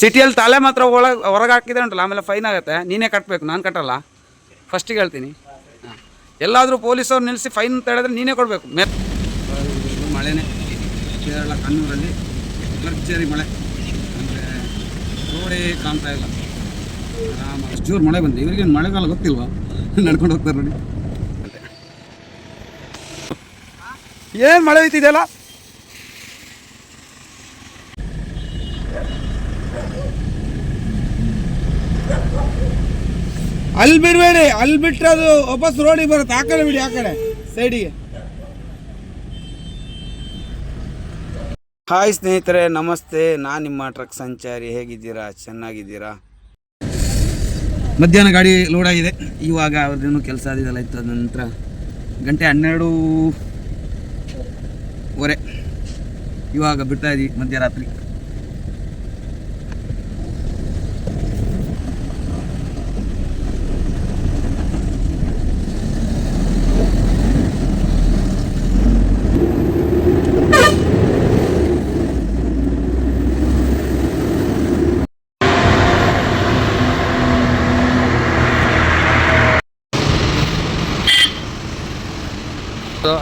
ಸಿಟಿಯಲ್ಲಿ ತಲೆ ಮಾತ್ರ ಒಳಗೆ ಹೊರಗೆ ಹಾಕಿದ್ರೆ ಉಂಟಲ್ಲ ಆಮೇಲೆ ಫೈನ್ ಆಗುತ್ತೆ. ನೀನೇ ಕಟ್ಟಬೇಕು ನಾನು ಕಟ್ಟಲ್ಲ. ಫಸ್ಟಿಗೆ ಹೇಳ್ತೀನಿ. ಹಾಂ. ಎಲ್ಲಾದರೂ ಪೊಲೀಸವ್ರು ನಿಲ್ಲಿಸಿ ಫೈನ್ ಅಂತ ಹೇಳಿದ್ರೆ ನೀನೇ ಕೊಡಬೇಕು. ಮೇ ಮಳೆನೇ. ಕೇರಳ ಕಣ್ಣೂರಲ್ಲಿ ಭರ್ಜರಿ ಮಳೆ. ಅಂದರೆ ರೋಡೇ ಕಾಣ್ತಾ ಇಲ್ಲ. ಆರಾಮಾಗಿ. ಅಷ್ಟು ಮಳೆ ಬಂದಿದೆ. ಇವರಿಗೆ ಮಳೆಗಾಲ ಗೊತ್ತಿಲ್ವಾ? ನಡ್ಕೊಂಡು ಹೋಗ್ತಾರೆ ನೋಡಿ. ಏನು ಮಳೆ ಹೋಯ್ತಿದೆಯಲ್ಲ ಅಲ್ಲಿ ಬಿಡಬೇಡಿ ಅಲ್ಲಿ ಬಿಟ್ಟರೆ ಅದು ವಾಪಸ್ ರೋಡಿಗೆ ಬರುತ್ತೆ. ಆ ಕಡೆ ಬಿಡಿ ಆ ಕಡೆ ಸೈಡಿಗೆ ಹಾಯ್ ಸ್ನೇಹಿತರೆ ನಮಸ್ತೆ. ನಾನು ನಿಮ್ಮ ಟ್ರಕ್ ಸಂಚಾರಿ. ಹೇಗಿದ್ದೀರಾ? ಚೆನ್ನಾಗಿದ್ದೀರಾ? ಮಧ್ಯಾಹ್ನ ಗಾಡಿ ಲೋಡ್ ಆಗಿದೆ. ಇವಾಗ ಅವ್ರದ್ದೇನು ಕೆಲಸ ಆದಿದೆಲ್ಲ ಇತ್ತು. ಅದ ನಂತರ ಗಂಟೆ ಹನ್ನೆರಡು ವರೆ. ಇವಾಗ ಬಿಡ್ತಾ ಇದ್ದೀವಿ ಮಧ್ಯರಾತ್ರಿ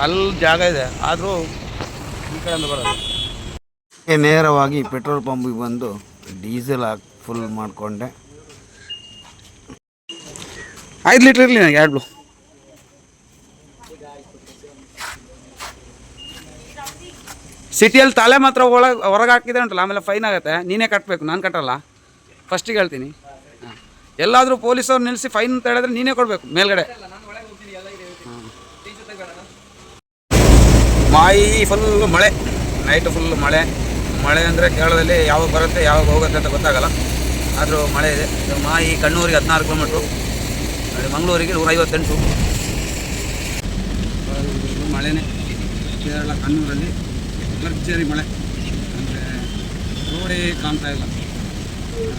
ಅಲ್ಲಿ ಜಾಗ ಇದೆ ಆದರೂ ಈ ಕಡೆಯಿಂದ ಬರೋದು ನೇರವಾಗಿ ಪೆಟ್ರೋಲ್ ಪಂಪಿಗೆ ಬಂದು ಡೀಸೆಲ್ ಹಾಕಿ ಫುಲ್ ಮಾಡಿಕೊಂಡೆ. ಐದು ಲೀಟ್ರ್ ಇರಲಿ ನನಗೆ ಎರಡು ಸಿಟಿಯಲ್ಲಿ ತಲೆ ಮಾತ್ರ ಒಳಗೆ ಹೊರಗೆ ಹಾಕಿದೆ ಉಂಟಲ್ಲ ಆಮೇಲೆ ಫೈನ್ ಆಗುತ್ತೆ. ನೀನೇ ಕಟ್ಟಬೇಕು ನಾನು ಕಟ್ಟಲ್ಲ. ಫಸ್ಟಿಗೆ ಹೇಳ್ತೀನಿ. ಎಲ್ಲಾದರೂ ಪೊಲೀಸವ್ರು ನಿಲ್ಲಿಸಿ ಫೈನ್ ಅಂತ ಹೇಳಿದ್ರೆ ನೀನೇ ಕೊಡಬೇಕು ಮೇಲ್ಗಡೆ. ಮಾಯಿ ಫುಲ್ ಮಳೆ ನೈಟ್ ಫುಲ್ ಮಳೆ. ಮಳೆ ಅಂದರೆ ಕೇರಳದಲ್ಲಿ ಯಾವಾಗ ಬರುತ್ತೆ, ಯಾವಾಗ ಹೋಗುತ್ತೆ ಅಂತ ಗೊತ್ತಾಗಲ್ಲ. ಆದರೂ ಮಳೆ ಇದೆ. ಮಾಯಿ ಕಣ್ಣೂರಿಗೆ ಹದಿನಾರು ಕಿಲೋಮೀಟ್ರು ಅದು ಮಂಗಳೂರಿಗೆ ನೂರೈವತ್ತೆಂಟು. ಮಳೆನೇ. ಕೇರಳ ಕಣ್ಣೂರಲ್ಲಿ ಭರ್ಜರಿ ಮಳೆ. ಅಂದರೆ ರೋಡೇ ಕಾಣ್ತಾ ಇಲ್ಲ.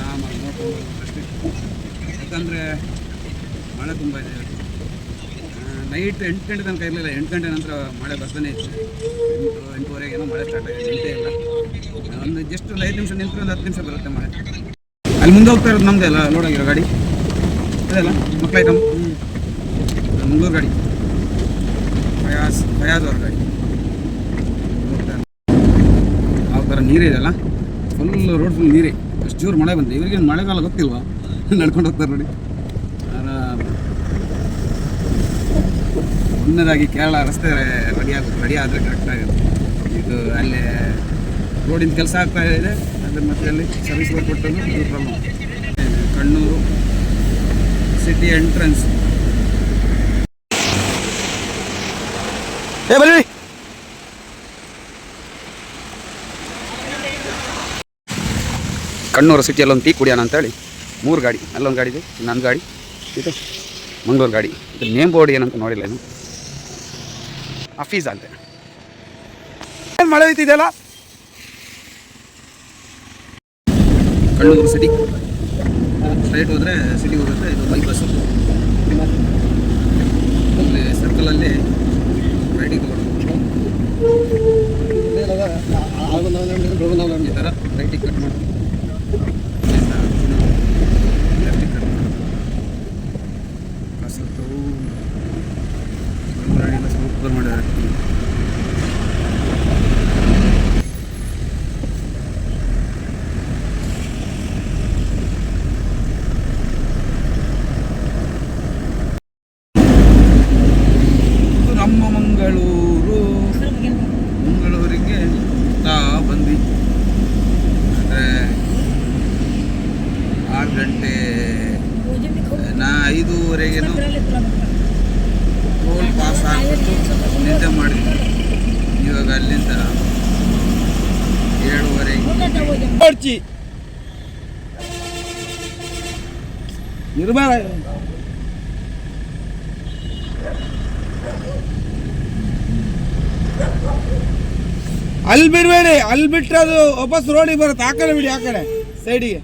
ಆರಾಮಾಗಿ ನೋಡ್ಕೊಂಡು ಯಾಕಂದರೆ ಮಳೆ ತುಂಬ ಇದೆ. ನೈಟ್ ಎಂಟು ಗಂಟೆ ತನಕ ಇರಲಿಲ್ಲ, ಎಂಟು ಗಂಟೆ ನಂತರ ಮಳೆ ಬರ್ತಾನೆ ಇತ್ತು. ಎಂಟು ಎಂಟೂವರೆಗೆ ಏನೋ ಮಳೆ ಸ್ಟಾರ್ಟ್ ಆಗಿದೆ ನಿಂತೇ ಇಲ್ಲ. ಒಂದು ಜಸ್ಟ್ ಒಂದು ಐದು ನಿಮಿಷ ನಿಂತರೆ ಒಂದು ಹತ್ತು ನಿಮಿಷ ಬರುತ್ತೆ ಮಳೆ. ಅಲ್ಲಿ ಮುಂದೆ ಹೋಗ್ತಾ ಇರೋದು ನಮ್ಮದೇ ಅಲ್ಲ ಲೋಡ್ ಆಗಿರೋ ಗಾಡಿ. ಅದಲ್ಲ ಮಕ್ಕಳ ಐಟಮ್ ಮಂಗಳೂರು ಗಾಡಿ. ಪಯಾಸ್ ಫಯಾಜ್ ಅವ್ರ ಗಾಡಿ. ಆ ಥರ ನೀರೇ ಇದೆಯಲ್ಲ ಫುಲ್ ರೋಡ್ ಫುಲ್ ನೀರೇ. ಅಷ್ಟು ಜೋರು ಮಳೆ ಬಂದಿದೆ. ಇವರಿಗೆ ಮಳೆಗಾಲ ಗೊತ್ತಿಲ್ವಾ? ನಡ್ಕೊಂಡು ಹೋಗ್ತಾರೆ ನೋಡಿ ಆರಾಮ ಒಂದನೇದಾಗಿ ಕೇರಳ ರಸ್ತೆ ರೆಡಿ ಆಗುತ್ತೆ, ರೆಡಿ ಆದರೆ ಕರೆಕ್ಟ್ ಆಗುತ್ತೆ. ಇದು ಅಲ್ಲೇ ರೋಡಿನ ಕೆಲಸ ಆಗ್ತಾ ಇದೆ, ಅದ್ರ ಮಧ್ಯದಲ್ಲಿ ಸರ್ವಿಸ್ ಕೊಟ್ಟದ್ದು ಇದು ಕ್ರಮ ಕಣ್ಣೂರು ಸಿಟಿ ಎಂಟ್ರೆನ್ಸ್ ಏ ಕಣ್ಣೂರು ಸಿಟಿಯಲ್ಲಿ ಒಂದು ಟೀ ಕುಡಿಯೋಣ ಅಂತೇಳಿ ಮೂರು ಗಾಡಿ, ಅಲ್ಲೊಂದು ಗಾಡಿ ಇದೆ ನನ್ನ ಗಾಡಿ ಇದು. ಮಂಗಳೂರು ಗಾಡಿ. ಇದು ನೇಮ್ ಬೋರ್ಡ್ ಏನಂತ ನೋಡಿಲ್ಲ ಏನು ಅಫೀಸ್ ಅಂತೆ ಏನು ಮಳೆ ಹೋಯ್ತಿದೆಯಲ್ಲ ಕಳ್ಳೂರು ಸಿಟಿ ಸ್ಟ್ರೈಟ್ ಹೋದರೆ ಸಿಟಿ ಹೋಗುತ್ತೆ ಇದು ಬೈಪಾಸ್ ಅಲ್ಲಿ ಸರ್ಕಲಲ್ಲಿ ರೈಟಿಗೆ ಈ ಥರ ರೈಟಿಂಗ್ ಕಟ್ ಮಾಡಿ ಲೆಫ್ಟಿಗೆ ಕಟ್ ಮಾಡಿ ಕಸತ್ತು ಗಾಡಿನ ಸೂಪರ್ ಮಾಡಿದ್ದಾರೆ ಇದು ನಮ್ಮ ಮಂಗಳೂರು ಮಂಗಳೂರಿಗೆ ತಾ ಬಂದ್ವಿ ಅಂದರೆ ಆರು ಗಂಟೆ ನಾ ಐದೂವರೆಗೇನು ಟೋಲ್ ಪಾಸ್ ಆಗಿಬಿಟ್ಟು ನಿದ್ದೆ ಮಾಡಿದ್ವಿ. ಇವಾಗ ಅಲ್ಲಿಂದ ಏಳುವರೆಗೆ ಅಲ್ಲಿ ಬಿಡಬೇಡಿ ಅಲ್ಲಿ ಬಿಟ್ಟರೆ ಅದು ವಾಪಸ್ ರೋಡಿಗೆ ಬರುತ್ತೆ. ಆ ಕಡೆ ಬಿಡಿ ಆ ಕಡೆ ಸೈಡಿಗೆ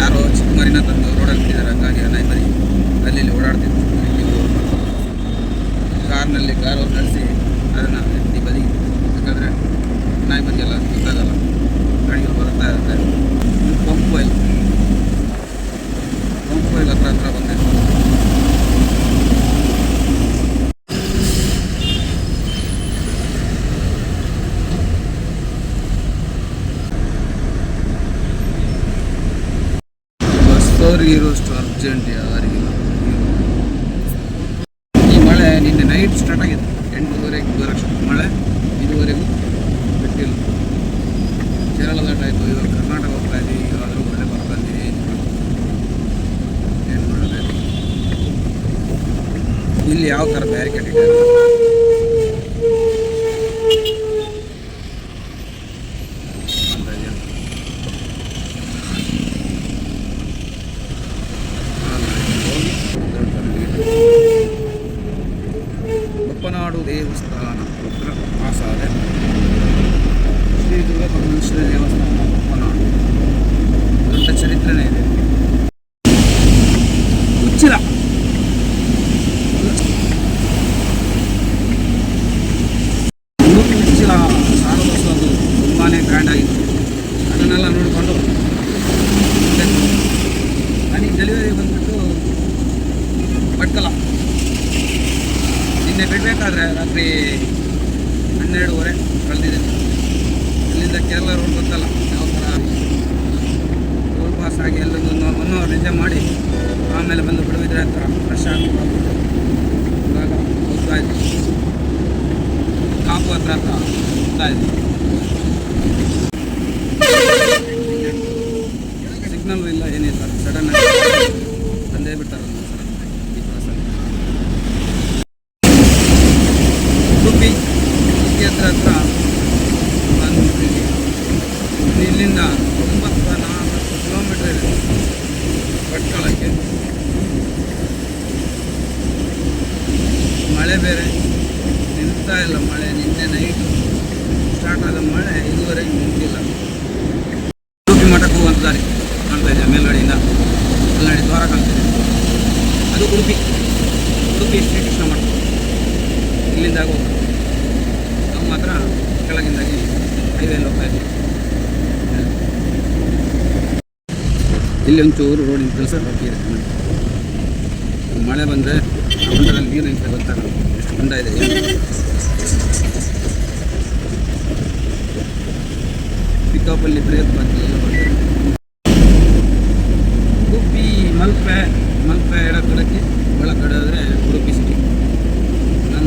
ಯಾರೋ ಚಿಕ್ಕ ಮರಿನ ತಂದು ರೋಡಲ್ಲಿ ಬಿಟ್ಟಿದ್ದಾರೆ ಹಂಗಾಗಿ ನೈಬರಿ ಅಲ್ಲಿ ಇಲ್ಲಿ ಓಡಾಡ್ತಿದ್ರು ಇಲ್ಲಿ ಕಾರ್ನಲ್ಲಿ ಕಾರು ನಡೆಸಿ ಅದನ್ನು ಎತ್ತಿ ಬದಿ ಯಾಕಂದರೆ ನಾಯಿ ಬದಿಯೆಲ್ಲ ಗೊತ್ತಾಗಲ್ಲ ಗಾಡಿಗಳು ಬರ್ತಾ ಇರುತ್ತೆ ಪಂಪ್ ಆಯಿಲ್ ಪಂಪ್ ಆಯಿಲ್ ಹತ್ರ ಹತ್ರ ಬಂದೆ ಇರೋಷ್ಟು ಅರ್ಜೆಂಟ್ ಯಾರಿಗಿಲ್ಲ ಈ ಮಳೆ ನಿನ್ನೆ ನೈಟ್ ಸ್ಟಾರ್ಟ್ ಆಗಿದೆ ಎಂಟೂವರೆಗೆ ಬರೋಷ್ಟು ಮಳೆ ಇದುವರೆಗೂ ಬಿಟ್ಟಿಲ್ಲ ಕೇರಳ ದಾಟ ಆಯಿತು ಇವಾಗ ಕರ್ನಾಟಕ ಹೋಗ್ತಾ ಇದ್ದೀವಿ ಆದರೂ ಮಳೆ ಬರ್ತಾ ಇದ್ದೀವಿ ಏನು ಮಾಡೋದು ಇಲ್ಲಿ ಯಾವ ಥರ ಬ್ಯಾರಿಕೇಡ್ ಇಟ್ಟಿದ್ದಾರೆ ಅಂತ ಇದೆಯಾ? ಬಪ್ಪನಾಡು ದೇವಸ್ಥಾನ ಉತ್ತರ ಆಸಾದೆ ಶ್ರೀ ದುರ್ಗಾ ಪರಮೇಶ್ವರಿ ದೇವಸ್ಥಾನ ಬಪ್ಪನಾಡು ದೊಡ್ಡ ಚರಿತ್ರೆನೇ ಇದೆ ಉಚ್ಚಿಲ ಉಡುಪಿ ಉಚ್ಚಿಲ ಸಾರದೋತ್ಸವ ಅದು ತುಂಬಾ ಗ್ರ್ಯಾಂಡ್ ಆಗಿತ್ತು ಅದನ್ನೆಲ್ಲ ನೋಡಿಕೊಂಡು ಮತ್ತೆ ನನಗೆ ಡೆಲಿವರಿ ಬಂದ್ಬಿಟ್ಟು ಭಟ್ಕಲ ಬಿಡಬೇಕಾದ್ರೆ ರಾತ್ರಿ ಹನ್ನೆರಡುವರೆ ಕಳೆದಿದೆ ಇಲ್ಲಿಂದ ಕೇರಳ ರೋಡ್ ಗೊತ್ತಲ್ಲ, ಯಾವ ಥರ ರೋಡ್ ಪಾಸ್ ಆಗಿ ಎಲ್ಲೊಂದು ಒನ್ ಅವರ್ ನಿದ್ದೆ ಮಾಡಿ ಆಮೇಲೆ ಬಂದು ಬಿಡುವಿದ್ರೆ ಹತ್ರ ಫ್ರೆಶ್ ಆಗಿ ಇವಾಗ ಹೋಗ್ತಾ ಕಾಪು ಹತ್ರ ಹತ್ರ ಹೋಗ್ತಾ ಇದ್ವಿ ಸಿಗ್ನಲ್ ಇಲ್ಲ, ಏನಿಲ್ಲ. ಸಡನ್ ಆಗಿ ಬಂದೇ ಬಿಟ್ಟಾರ ಬಸ್ಸಲ್ಲಿ ಉಡುಪಿ ಉಡುಪಿ ಹತ್ರ ಹತ್ರ ಬಂದ್ಬಿಟ್ಟಿದ್ವಿ ಇಲ್ಲಿಂದ ಒಂಬತ್ತು ನಾಲ್ಕು ಕಿಲೋಮೀಟರ್ ಇದೆ ಭಟ್ಕಳಕ್ಕೆ ಮಳೆ ಬೇರೆ ನಿಲ್ತಾ ಇಲ್ಲ ಮಳೆ ನಿನ್ನೆ ನೈಟು ಸ್ಟಾರ್ಟ್ ಆದ ಮಳೆ ಇದುವರೆಗೆ ನಿಂತಿಲ್ಲ ಉಡುಪಿ ಮಠಕ್ಕೆ ಹೋಗುವಂಥ ದಾರಿ ಕಾಣ್ತಾ ಇದೆ ಮೇಲ್ಗಡೆಯಿಂದ ಮೇಲ್ಗಡೆ ದ್ವಾರ ಕಾಣ್ತಿದೆ ಅದು ಉಡುಪಿ ಉಡುಪಿ ಶ್ರೀಕೃಷ್ಣ ಮಠ ಇಲ್ಲಿಂದ ಹೋಗ್ಬೇಕು ನಾವು ಮಾತ್ರ ಕೆಳಗಿಂದಾಗಿ ಹೈವೇಲಿ ಹೋಗ್ತಾ ಇದ್ದೀವಿ. ಇಲ್ಲಿ ಒಂಚೂರು ರೋಡಿನ ಕೆಲಸ ಬಾಕಿ ಇರುತ್ತೆ ಮಳೆ ಬಂದರೆ ಹೊಂಡದಲ್ಲಿ ನೀರು ನಿಂತ ಗೊತ್ತಾಗಲ್ಲ ಎಷ್ಟು ಹೊಂಡ ಇದೆ ಪಿಕಪ್ಪಲ್ಲಿ ಬ್ರೇಕ್ ಬಂದು ಉಡುಪಿ ಮಲ್ಪೆ ಮಲ್ಪೆ ಎಡಕಡಕ್ಕೆ ಒಳಗಡೆ ಹೋದರೆ ಉಡುಪಿ ಸಿಟಿ ನನ್ನ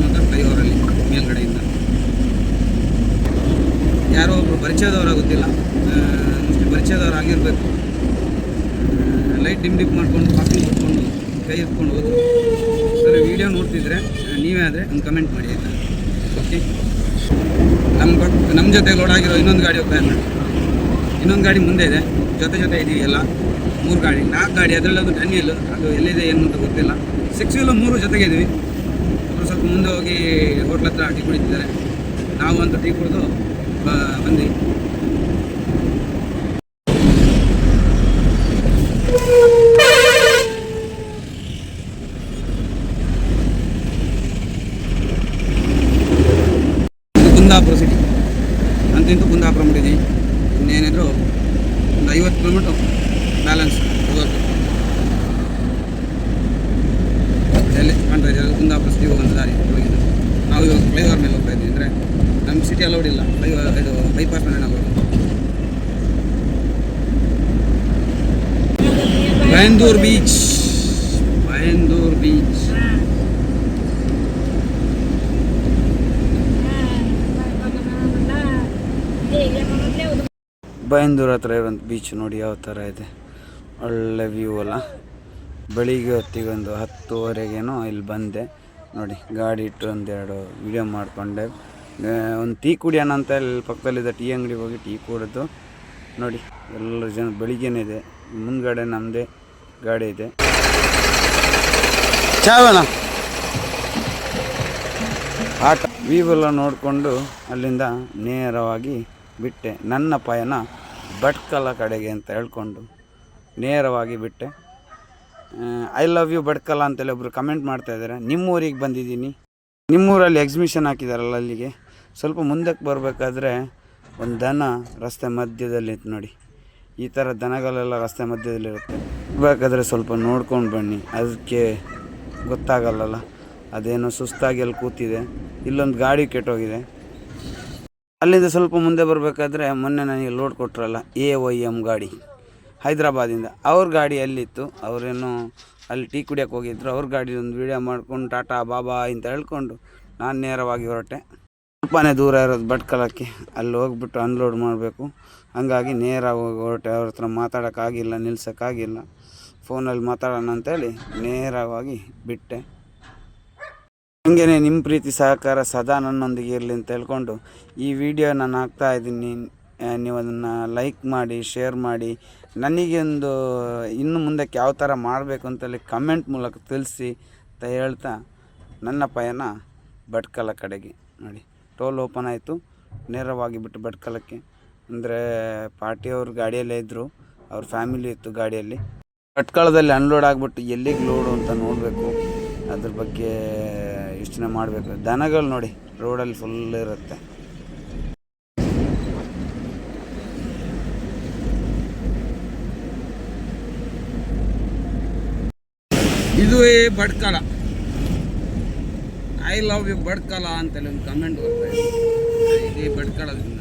ಹತ್ರ ಫ್ಲೈಓವರಲ್ಲಿ ಮೇಲ್ಗಡೆಯಿಂದ. ಯಾರೋ ಒಬ್ಬರು ಪರಿಚಯದವರ ಗೊತ್ತಿಲ್ಲ ಮೋಸ್ಟ್ಲಿ ಪರಿಚಯದವ್ರು ಆಗಿರಬೇಕು ಲೈಟ್ ಡಿಮ್ ಡಿಪ್ ಮಾಡಿಕೊಂಡು, ಕಾಫಿ ಇಟ್ಕೊಂಡು ಕೈ ಇಟ್ಕೊಂಡು ಹೋದ್ರು. ವಿಡಿಯೋ ನೋಡ್ತಿದ್ರೆ ನೀವೇ ಆದರೆ ಒಂದು ಕಮೆಂಟ್ ಮಾಡಿ, ಆಯಿತಾ? ಓಕೆ? ನಮ್ಮ ಪಕ್ಕ ನಮ್ಮ ಜೊತೆ ಲೋಡ್ ಆಗಿರೋ ಇನ್ನೊಂದು ಗಾಡಿ ಹೋಗ್ತಾ ಇನ್ನೊಂದು ಗಾಡಿ ಮುಂದೆ ಇದೆ. ಜೊತೆ ಜೊತೆ ಇದೀವಿ ಎಲ್ಲ. ಮೂರು ಗಾಡಿ, ನಾಲ್ಕು ಗಾಡಿ ಅದರಲ್ಲಿ ಅದು ಡನ್ನಿಲ್ ಅದು ಎಲ್ಲಿದೆ ಏನು ಅಂತ ಗೊತ್ತಿಲ್ಲ. ಸಿಕ್ಸ್ ವೀಲು ಮೂರು ಜೊತೆಗೆ ಸ್ವಲ್ಪ ಮುಂದೆ ಹೋಗಿ ಹೋಟ್ಲ್ ಹತ್ರ ಟೀ ಕುಡಿತಿದ್ದಾರೆ. ನಾವು ಒಂದು ಟೀ ಕುಡಿದು ಬಂದ್ವಿ. ಕುಂದಾಪುರ ಸಿಟಿ ಅಂತಿಂತೂ ಕುಂದಾಪುರ ಮುಟ್ಟಿದ್ದೀವಿ ಇನ್ನೇನಿದ್ರು ಒಂದು ಐವತ್ತು ಕಿಲೋಮೀಟ್ರ್ ಬ್ಯಾಲೆನ್ಸ್ ಹೋಗೋದು ಎಲ್ಲಿ ಕಾಣ್ತಾ ಇದೆ ಕುಂದಾಪುರ ಸಿಟಿ ಹೋಗುವಂಥ ದಾರಿ ಹೋಗಿದ್ದು ನಾವು ಇವಾಗ ಫ್ಲೈಓವರ್ ಮೇಲೆ ಹೋಗ್ತಾ ಇದ್ದೀವಿ ಅಂದರೆ ನಮ್ಮ ಸಿಟಿ ಅಲೌಡ್ ಇಲ್ಲ ಫ್ಲೈಓವರ್ ಇದು ಬೈಪಾಸ್ ಮೇಲೆ ನಾವು ಬಯಂದೂರ್ ಬೀಚ್ ಬಯಂದೂರ್ ಬೀಚ್ ಬಯಂದೂರ್ ಹತ್ರ ಇರುವಂಥ ಬೀಚ್ ನೋಡಿ ಯಾವ ಥರ ಇದೆ. ಒಳ್ಳೆ ವ್ಯೂ ಅಲ್ಲ. ಬೆಳಿಗ್ಗೆ ಹೊತ್ತಿಗೆ ಒಂದು ಹತ್ತುವರೆಗೇನೋ ಇಲ್ಲಿ ಬಂದೆ. ನೋಡಿ, ಗಾಡಿ ಇಟ್ಟು ಒಂದೆರಡು ವಿಡಿಯೋ ಮಾಡಿಕೊಂಡೆ. ಒಂದು ಟೀ ಕುಡಿಯೋಣ ಅಂತ ಇಲ್ಲಿ ಪಕ್ಕದಲ್ಲಿದ್ದ ಟೀ ಅಂಗಡಿಗೆ ಹೋಗಿ ಟೀ ಕುಡಿದು ನೋಡಿ, ಎಲ್ಲರೂ ಜನ ಬೆಳಿಗ್ಗೆನೇ ಇದೆ. ಮುಂದ್ಗಡೆ ನಮ್ಮದೇ ಗಾಡಿ ಇದೆ. ಚಾವಣ ಆಟ. ವೀವೆಲ್ಲ ನೋಡಿಕೊಂಡು ಅಲ್ಲಿಂದ ನೇರವಾಗಿ ಬಿಟ್ಟೆ. ನನ್ನ ಪಯಣ ಭಟ್ಕಲ ಕಡೆಗೆ ಅಂತ ಹೇಳ್ಕೊಂಡು ನೇರವಾಗಿ ಬಿಟ್ಟೆ. ಐ ಲವ್ ಯು ಭಟ್ಕಲ ಅಂತೇಳಿ ಒಬ್ಬರು ಕಮೆಂಟ್ ಮಾಡ್ತಾ ಇದ್ದಾರೆ. ನಿಮ್ಮ ಊರಿಗೆ ಬಂದಿದ್ದೀನಿ. ನಿಮ್ಮೂರಲ್ಲಿ ಎಕ್ಸಿಬಿಷನ್ ಹಾಕಿದಾರಲ್ಲ ಅಲ್ಲಿಗೆ. ಸ್ವಲ್ಪ ಮುಂದಕ್ಕೆ ಬರಬೇಕಾದ್ರೆ ಒಂದು ದನ ರಸ್ತೆ ಮಧ್ಯದಲ್ಲಿ ನೋಡಿ. ಈ ಥರ ದನಗಳೆಲ್ಲ ರಸ್ತೆ ಮಧ್ಯದಲ್ಲಿರುತ್ತೆ. ಬೇಕಾದರೆ ಸ್ವಲ್ಪ ನೋಡ್ಕೊಂಡು ಬನ್ನಿ. ಅದಕ್ಕೆ ಗೊತ್ತಾಗಲ್ಲಲ್ಲ. ಅದೇನೋ ಸುಸ್ತಾಗಿ ಅಲ್ಲಿ ಕೂತಿದೆ. ಇಲ್ಲೊಂದು ಗಾಡಿ ಕೆಟ್ಟೋಗಿದೆ. ಅಲ್ಲಿಂದ ಸ್ವಲ್ಪ ಮುಂದೆ ಬರಬೇಕಾದ್ರೆ ಮೊನ್ನೆ ನನಗೆ ಲೋಡ್ ಕೊಟ್ಟರಲ್ಲ ಎ ವೈ ಎಂ ಗಾಡಿ. ಹೈದ್ರಾಬಾದಿಂದ. ಅವ್ರ ಗಾಡಿ ಅಲ್ಲಿತ್ತು. ಅವರೇನು ಅಲ್ಲಿ ಟೀ ಕುಡಿಯೋಕೆ ಹೋಗಿದ್ರು. ಅವ್ರ ಗಾಡಿ ಒಂದು ವೀಡಿಯೋ ಮಾಡ್ಕೊಂಡು, ಟಾಟಾ, ಬಾಬಾ ಅಂತ ಹೇಳ್ಕೊಂಡು ನಾನು ನೇರವಾಗಿ ಹೊರಟೆ. ಸ್ವಲ್ಪನೇ ದೂರ ಇರೋದು ಭಟ್ಕಳಕ್ಕೆ. ಅಲ್ಲಿ ಹೋಗ್ಬಿಟ್ಟು ಅನ್ಲೋಡ್ ಮಾಡಬೇಕು. ಹಂಗಾಗಿ ನೇರ ಹೋಗಿ ಹೊರಟೆ, ಅವ್ರ ಹತ್ರ ಮಾತಾಡೋಕ್ಕಾಗಿಲ್ಲ, ನಿಲ್ಸೋಕ್ಕಾಗಿಲ್ಲ. ಫೋನಲ್ಲಿ ಮಾತಾಡೋಣ ಅಂತೇಳಿ ನೇರವಾಗಿ ಬಿಟ್ಟೆ. ಹಂಗೇನೆ ನಿಮ್ಮ ಪ್ರೀತಿ ಸಹಕಾರ ಸದಾ ನನ್ನೊಂದಿಗೆ ಇರಲಿ ಅಂತ ಹೇಳ್ಕೊಂಡು ಈ ವಿಡಿಯೋ ನಾನು ಹಾಕ್ತಾ ಇದ್ದೀನಿ. ನೀವು ಅದನ್ನು ಲೈಕ್ ಮಾಡಿ ಶೇರ್ ಮಾಡಿ, ನನಗೆ ಒಂದು ಇನ್ನು ಮುಂದಕ್ಕೆ ಯಾವ ಥರ ಮಾಡಬೇಕು ಅಂತೇಳಿ ಕಮೆಂಟ್ ಮೂಲಕ ತಿಳಿಸಿ ಅಂತ ಹೇಳ್ತಾ ನನ್ನ ಪಯಣ ಭಟ್ಕಲ ಕಡೆಗೆ. ನೋಡಿ, ಟೋಲ್ ಓಪನ್ ಆಯಿತು. ನೇರವಾಗಿ ಬಿಟ್ಟು ಭಟ್ಕಲಕ್ಕೆ ಅಂದರೆ ಪಾರ್ಟಿ ಅವ್ರ ಗಾಡಿಯಲ್ಲೇ ಇದ್ದರು ಅವ್ರ ಫ್ಯಾಮಿಲಿ ಇತ್ತು ಗಾಡಿಯಲ್ಲಿ. ಭಟ್ಕಳದಲ್ಲಿ ಅನ್ಲೋಡ್ ಆಗಿಬಿಟ್ಟು ಎಲ್ಲಿಗೆ ಲೋಡು ಅಂತ ನೋಡಬೇಕು. ಅದ್ರ ಬಗ್ಗೆ ಯೋಚನೆ ಮಾಡಬೇಕು. ದನಗಳು ನೋಡಿ ರೋಡಲ್ಲಿ ಫುಲ್ ಇರುತ್ತೆ. ಇದುವೇ Badkala I love you Badkala ಅಂತೇಳಿ ಒಂದು ಕಮೆಂಟ್ ಬರ್ತಾ ಇದೇ ಬಡ್ಕಳದಿಂದ.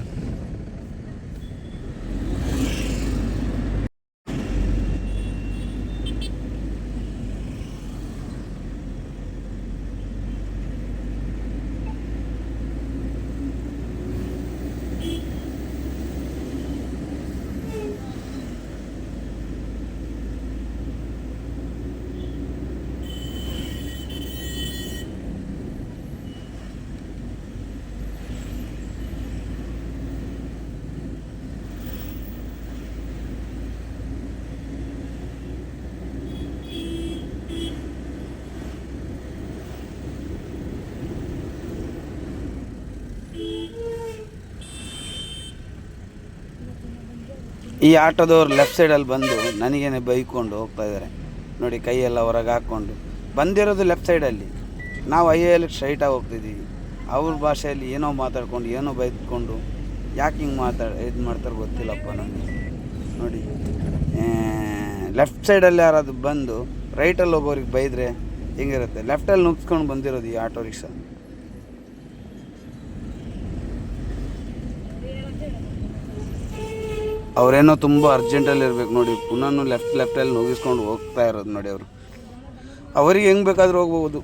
ಈ ಆಟೋದವ್ರು ಲೆಫ್ಟ್ ಸೈಡಲ್ಲಿ ಬಂದು ನನಗೇನೆ ಬೈಕೊಂಡು ಹೋಗ್ತಾ ಇದ್ದಾರೆ ನೋಡಿ ಕೈಯೆಲ್ಲ ಹೊರಗೆ ಹಾಕ್ಕೊಂಡು. ಬಂದಿರೋದು ಲೆಫ್ಟ್ ಸೈಡಲ್ಲಿ ನಾವು ಐಯಲ್ಲಿ ಸ್ಟ್ರೈಟಾಗಿ ಹೋಗ್ತಿದ್ದೀವಿ ಅವ್ರ ಭಾಷೆಯಲ್ಲಿ ಏನೋ ಮಾತಾಡ್ಕೊಂಡು, ಏನೋ ಬೈದ್ಕೊಂಡು, ಯಾಕೆ ಹಿಂಗೆ ಮಾತಾಡ, ಇದು ಮಾಡ್ತಾರೆ ಗೊತ್ತಿಲ್ಲಪ್ಪ ನನಗೆ. ನೋಡಿ ಲೆಫ್ಟ್ ಸೈಡಲ್ಲಿ ಯಾರಾದರೂ ಬಂದು ರೈಟಲ್ಲಿ ಹೋಗೋರಿಗೆ ಬೈದರೆ ಹೆಂಗಿರುತ್ತೆ? ಲೆಫ್ಟಲ್ಲಿ ನುಗ್ಸ್ಕೊಂಡು ಬಂದಿರೋದು ಈ ಆಟೋ ರಿಕ್ಷಾ. ಅವರೇನೋ ತುಂಬ ಅರ್ಜೆಂಟಲ್ಲಿ ಇರ್ಬೇಕು ನೋಡಿ ಪುನಃ ಲೆಫ್ಟ್ ಲೆಫ್ಟಲ್ಲಿ ನುಗ್ಗಿಸ್ಕೊಂಡು ಹೋಗ್ತಾ ಇರೋದು ನೋಡಿ ಅವರು. ಅವರಿಗೆ ಹೆಂಗೆ ಬೇಕಾದ್ರೂ ಹೋಗ್ಬೋದು.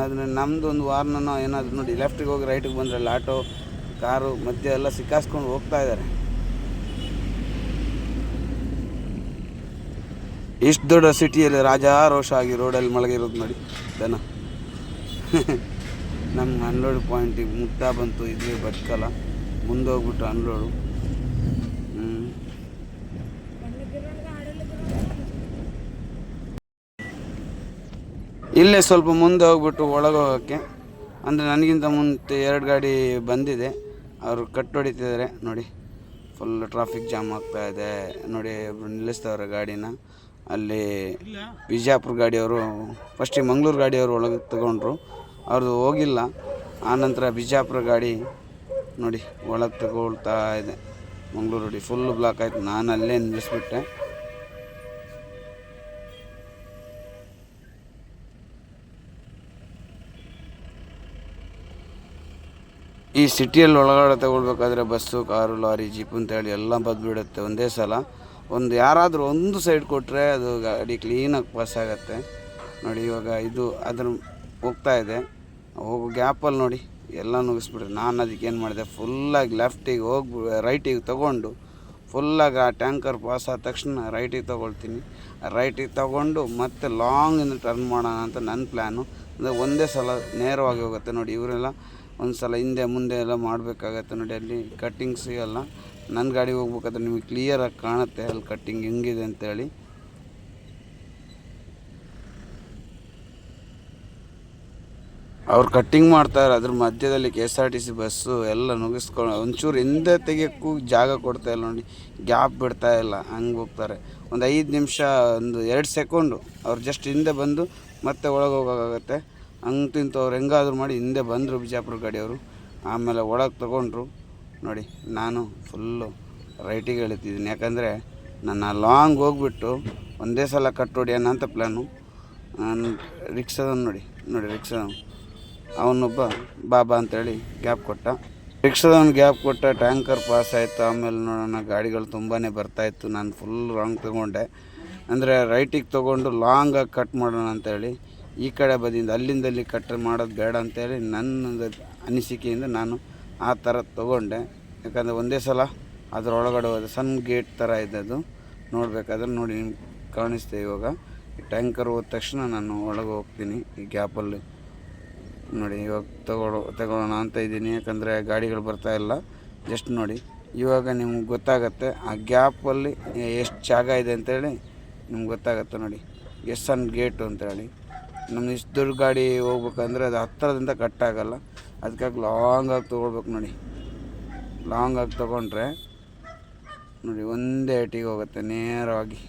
ಆದರೆ ನಮ್ಮದು ಒಂದು ವಾರನೋ ಏನಾದರೂ ನೋಡಿ ಲೆಫ್ಟಿಗೆ ಹೋಗಿ ರೈಟಿಗೆ ಬಂದರೆ ಆಟೋ ಕಾರು, ಮಧ್ಯೆ ಎಲ್ಲ ಸಿಕ್ಕಾಸ್ಕೊಂಡು ಹೋಗ್ತಾ ಇದ್ದಾರೆ. ಇಷ್ಟು ದೊಡ್ಡ ಸಿಟಿಯಲ್ಲಿ ರಾಜಾರೋಷ ಆಗಿ ರೋಡಲ್ಲಿ ಮಲಗಿರೋದು ನೋಡಿ, ದನ. ನಮ್ಮ ಅನ್ಲೋಡ್ ಪಾಯಿಂಟಿಗೆ ಮುಟ್ಟ ಬಂತು ಇದೇ ಬದುಕಲ್ಲ. ಮುಂದೋಗ್ಬಿಟ್ಟು ಅನ್ಲೋಡು ಇಲ್ಲೇ ಸ್ವಲ್ಪ ಮುಂದೆ ಹೋಗ್ಬಿಟ್ಟು ಒಳಗೆ ಹೋಗೋಕ್ಕೆ. ಅಂದರೆ ನನಗಿಂತ ಮುಂದೆ ಎರಡು ಗಾಡಿ ಬಂದಿದೆ. ಅವರು ಕಟ್ ಹೊಡಿತಿದ್ದಾರೆ. ನೋಡಿ ಫುಲ್ ಟ್ರಾಫಿಕ್ ಜಾಮ್ ಆಗ್ತಾ ಇದೆ. ನೋಡಿ, ಒಬ್ರು ನಿಲ್ಲಿಸ್ತವ್ರೆ ಗಾಡಿನ. ಅಲ್ಲಿ ಬಿಜಾಪುರ ಗಾಡಿಯವರು ಫಸ್ಟಿಗೆ ಮಂಗ್ಳೂರು ಗಾಡಿಯವರು ಒಳಗೆ ತಗೊಂಡ್ರು. ಅವ್ರದ್ದು ಹೋಗಿಲ್ಲ. ಆನಂತರ ಬಿಜಾಪುರ ಗಾಡಿ, ನೋಡಿ, ಒಳಗೆ ತಗೊಳ್ತಾ ಇದೆ. ಮಂಗಳೂರು ಫುಲ್ ಬ್ಲಾಕ್ ಆಯಿತು. ನಾನು ಅಲ್ಲೇ ನಿಲ್ಲಿಸ್ಬಿಟ್ಟೆ. ಈ ಸಿಟಿಯಲ್ಲಿ ಒಳಗಡೆ ತಗೊಳ್ಬೇಕಾದ್ರೆ ಬಸ್ಸು, ಕಾರು, ಲಾರಿ, ಜೀಪ್ ಅಂತೇಳಿ ಎಲ್ಲ ಬಂದುಬಿಡುತ್ತೆ ಒಂದೇ ಸಲ. ಒಂದು ಯಾರಾದರೂ ಒಂದು ಸೈಡ್ ಕೊಟ್ಟರೆ ಅದು ಗಾಡಿ ಕ್ಲೀನಾಗಿ ಪಾಸ್ ಆಗುತ್ತೆ. ನೋಡಿ ಇವಾಗ ಇದು ಅದ್ರ ಹೋಗ್ತಾ ಇದೆ. ಹೋಗೋ ಗ್ಯಾಪಲ್ಲಿ ನೋಡಿ, ಎಲ್ಲ ನುಗ್ಗಿಸ್ಬಿಟ್ರೆ ನಾನು ಅದಕ್ಕೆ ಏನು ಮಾಡಿದೆ? ಫುಲ್ಲಾಗಿ ಲೆಫ್ಟಿಗೆ ಹೋಗಿ ರೈಟಿಗೆ ತೊಗೊಂಡು ಫುಲ್ಲಾಗಿ ಆ ಟ್ಯಾಂಕರ್ ಪಾಸ್ ಆದ ತಕ್ಷಣ ರೈಟಿಗೆ ತೊಗೊಳ್ತೀನಿ. ರೈಟಿಗೆ ತೊಗೊಂಡು ಮತ್ತೆ ಲಾಂಗಿಂದ ಟರ್ನ್ ಮಾಡೋಣ ಅಂತ ನನ್ನ ಪ್ಲ್ಯಾನು ಅಂದರೆ ಒಂದೇ ಸಲ ನೇರವಾಗಿ ಹೋಗುತ್ತೆ ನೋಡಿ ಇವರೆಲ್ಲ. ಒಂದು ಸಲ ಹಿಂದೆ ಮುಂದೆ ಎಲ್ಲ ಮಾಡಬೇಕಾಗತ್ತೆ ನೋಡಿ, ಅಲ್ಲಿ ಕಟ್ಟಿಂಗ್ ಸಿಗಲ್ಲ. ನನ್ನ ಗಾಡಿ ಹೋಗ್ಬೇಕಾದ್ರೆ ನಿಮಗೆ ಕ್ಲಿಯರಾಗಿ ಕಾಣುತ್ತೆ ಅಲ್ಲಿ ಕಟ್ಟಿಂಗ್ ಹೆಂಗಿದೆ ಅಂತೇಳಿ. ಅವ್ರು ಕಟ್ಟಿಂಗ್ ಮಾಡ್ತಾರೆ ಅದ್ರ ಮಧ್ಯದಲ್ಲಿ K S R T C bus ಎಲ್ಲ ನುಗ್ಗಿಸ್ಕೊಂಡು ಒಂಚೂರು ಹಿಂದೆ ತೆಗಿಯೋಕ್ಕೂ ಜಾಗ ಕೊಡ್ತಾ ಇಲ್ಲ ನೋಡಿ ಗ್ಯಾಪ್ ಬಿಡ್ತಾ ಇಲ್ಲ, ಹಂಗೆ ಹೋಗ್ತಾರೆ. ಒಂದು ಐದು ನಿಮಿಷ, ಒಂದು ಎರಡು ಸೆಕೆಂಡು ಅವ್ರು ಜಸ್ಟ್ ಹಿಂದೆ ಬಂದು ಮತ್ತೆ ಒಳಗೆ ಹೋಗೋಕ್ಕಾಗತ್ತೆ. ತಿಂತು ಹೆಂಗಾದ್ರು ಮಾಡಿ ಹಿಂದೆ ಬಂದರು ಬಿಜಾಪುರ ಗಾಡಿಯವರು. ಆಮೇಲೆ ಒಳಗೆ ತಗೊಂಡ್ರು. ನೋಡಿ, ನಾನು ಫುಲ್ಲು ರೈಟಿಗೆ ಎಳಿತಿದ್ದೀನಿ ಯಾಕಂದರೆ ನನ್ನ ಲಾಂಗ್ ಹೋಗ್ಬಿಟ್ಟು ಒಂದೇ ಸಲ ಕಟ್ ಹೊಡಿಯೋಣ ಅಂತ ಪ್ಲ್ಯಾನು ರಿಕ್ಷಾದವ್ನು ನೋಡಿ ನೋಡಿ ರಿಕ್ಷಾದವನು. ಅವನೊಬ್ಬ ಬಾಬಾ ಅಂತೇಳಿ ಗ್ಯಾಪ್ ಕೊಟ್ಟ. ರಿಕ್ಷಾದವ್ನು ಗ್ಯಾಪ್ ಕೊಟ್ಟ, ಟ್ಯಾಂಕರ್ ಪಾಸ್ ಆಯಿತು. ಆಮೇಲೆ ನೋಡೋಣ ಗಾಡಿಗಳು ತುಂಬಾ ಬರ್ತಾಯಿತ್ತು ನಾನು ಫುಲ್ ರಾಂಗ್ ತೊಗೊಂಡೆ. ಅಂದರೆ ರೈಟಿಗೆ ತೊಗೊಂಡು ಲಾಂಗಾಗಿ ಕಟ್ ಮಾಡೋಣ ಅಂತೇಳಿ ಈ ಕಡೆ ಬದಿಯಿಂದ ಅಲ್ಲಿಂದಲ್ಲಿ ಕಟ್ ಮಾಡೋದು ಬೇಡ ಅಂತೇಳಿ ನನ್ನ ಅನಿಸಿಕೆಯಿಂದ ನಾನು ಆ ಥರ ತೊಗೊಂಡೆ. ಯಾಕಂದರೆ ಒಂದೇ ಸಲ ಅದರೊಳಗಡೆ ಹೋದ ಸಣ್ಣ ಗೇಟ್ ಥರ ಇದೆ ಅದು ನೋಡಬೇಕಾದ್ರೆ ನೋಡಿ ನಿಮ್ಗೆ ಕಾಣಿಸ್ತೆ ಇವಾಗ. ಟ್ಯಾಂಕರ್ ಹೋದ ತಕ್ಷಣ ನಾನು ಒಳಗೆ ಹೋಗ್ತೀನಿ. ಈ ಗ್ಯಾಪಲ್ಲಿ ನೋಡಿ ಇವಾಗ ತಗೊಳ್ಳೋ, ತಗೊಳ್ಳೋಣ ಅಂತ ಇದ್ದೀನಿ. ಯಾಕಂದರೆ ಗಾಡಿಗಳು ಬರ್ತಾ ಇಲ್ಲ. ಜಸ್ಟ್ ನೋಡಿ, ಇವಾಗ ನಿಮ್ಗೆ ಗೊತ್ತಾಗತ್ತೆ ಆ ಗ್ಯಾಪಲ್ಲಿ ಎಷ್ಟು ಜಾಗ ಇದೆ ಅಂತೇಳಿ ನಿಮ್ಗೆ ಗೊತ್ತಾಗತ್ತೆ ನೋಡಿ. ಎಷ್ಟು ಸಣ್ಣ ಗೇಟು ಅಂತೇಳಿ. ನಮ್ಮ ಇಷ್ಟು ದೊಡ್ಡ ಗಾಡಿ ಹೋಗ್ಬೇಕಂದ್ರೆ ಅದು ಹತ್ತಿರದಿಂದ ಕಟ್ ಆಗಲ್ಲ. ಅದಕ್ಕಾಗಿ ಲಾಂಗಾಗಿ ತೊಗೊಳ್ಬೇಕು ನೋಡಿ. ಲಾಂಗಾಗಿ ತೊಗೊಂಡ್ರೆ ನೋಡಿ ಒಂದೇ ಏಟಿಗೆ ಹೋಗುತ್ತೆ ನೇರವಾಗಿ.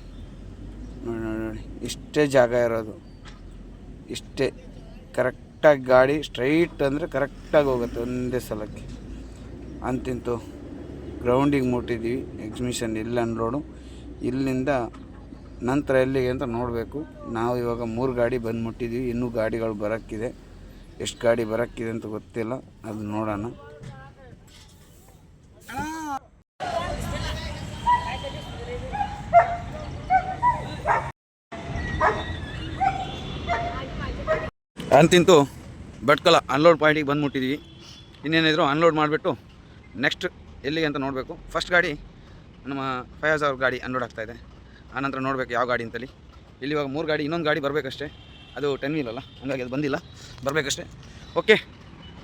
ನೋಡಿ ನೋಡಿ ನೋಡಿ. ಇಷ್ಟೇ ಜಾಗ ಇರೋದು. ಇಷ್ಟೇ. ಕರೆಕ್ಟಾಗಿ ಗಾಡಿ ಸ್ಟ್ರೈಟ್ ಅಂದರೆ ಕರೆಕ್ಟಾಗಿ ಹೋಗುತ್ತೆ ಒಂದೇ ಸಲಕ್ಕೆ. ಅಂತಿಂತು. ಗ್ರೌಂಡಿಗೆ ಮುಟ್ಟಿದ್ದೀವಿ ಎಕ್ಸಿಬಿಷನ್ ಇಲ್ಲ ಅನ್ರೋಡು ಇಲ್ಲಿಂದ ನಂತರ ಎಲ್ಲಿಗೆ ಅಂತ ನೋಡಬೇಕು. ನಾವು ಇವಾಗ ಮೂರು ಗಾಡಿ ಬಂದು ಮುಟ್ಟಿದ್ದೀವಿ ಇನ್ನೂ ಗಾಡಿಗಳು ಬರೋಕ್ಕಿದೆ. ಎಷ್ಟು ಗಾಡಿ ಬರೋಕ್ಕಿದೆ ಅಂತ ಗೊತ್ತಿಲ್ಲ. ಅದು ನೋಡೋಣ. ಅಂತಿಂತು ಭಟ್ಕಲ ಅನ್ಲೋಡ್ ಪಾಯಿಂಟಿಗೆ ಬಂದು ಮುಟ್ಟಿದ್ದೀವಿ ಇನ್ನೇನಿದ್ರು ಅನ್ಲೋಡ್ ಮಾಡಿಬಿಟ್ಟು ನೆಕ್ಸ್ಟ್ ಎಲ್ಲಿಗೆ ಅಂತ ನೋಡಬೇಕು. ಫಸ್ಟ್ ಗಾಡಿ ನಮ್ಮ ಫಯಾಜ್ ಅವ್ರ ಗಾಡಿ ಅನ್ಲೋಡ್ ಆಗ್ತಾಯಿದೆ ಆನಂತರ ನೋಡಬೇಕು ಯಾವ ಗಾಡಿ ಅಂತೇಳಿ. ಇಲ್ಲಿ ಇವಾಗ ಮೂರು ಗಾಡಿ, ಇನ್ನೊಂದು ಗಾಡಿ ಬರಬೇಕಷ್ಟೇ. ಅದು ಟೆನ್ ವೀಲ್ ಅಲ್ಲ, ಹಂಗಾಗಿ ಅದು ಬಂದಿಲ್ಲ. ಬರಬೇಕಷ್ಟೇ. ಓಕೆ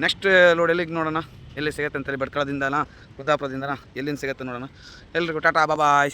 ನೆಕ್ಸ್ಟ್ ಲೋಡ್ ಎಲ್ಲಿಗೆ ನೋಡೋಣ? ಎಲ್ಲಿ ಸಿಗುತ್ತೆ ಅಂತೇಳಿ, ಭಟ್ಕಳದಿಂದನಾ ಕುದಾಪುರದಿಂದನಾ ಎಲ್ಲಿಂದ ಸಿಗುತ್ತೆ ನೋಡೋಣ? ಎಲ್ರಿಗೂ ಟಾಟಾ ಬಾಯ್